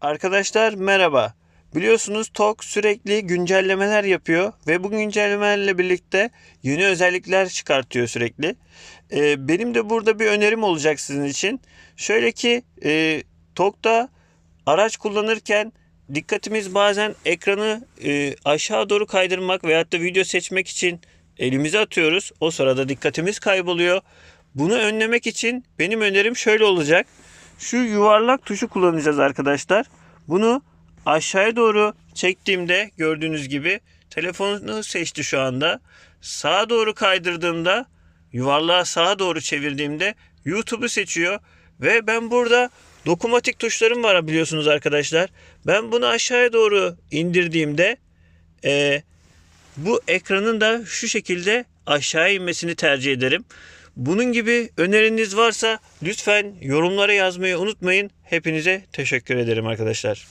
Arkadaşlar merhaba. Biliyorsunuz TOK sürekli güncellemeler yapıyor ve bu güncellemelerle birlikte yeni özellikler çıkartıyor sürekli. Ee, benim de burada bir önerim olacak sizin için. Şöyle ki e, TOK'ta araç kullanırken dikkatimiz bazen ekranı e, aşağı doğru kaydırmak veyahut da video seçmek için elimize atıyoruz. O sırada dikkatimiz kayboluyor. Bunu önlemek için benim önerim şöyle olacak. Şu yuvarlak tuşu kullanacağız arkadaşlar. Bunu aşağıya doğru çektiğimde gördüğünüz gibi telefonu seçti şu anda. Sağa doğru kaydırdığımda yuvarlağı sağa doğru çevirdiğimde YouTube'u seçiyor. Ve ben burada dokunmatik tuşlarım var biliyorsunuz arkadaşlar. Ben bunu aşağıya doğru indirdiğimde eee, bu ekranın da şu şekilde aşağı inmesini tercih ederim. Bunun gibi öneriniz varsa lütfen yorumlara yazmayı unutmayın. Hepinize teşekkür ederim arkadaşlar.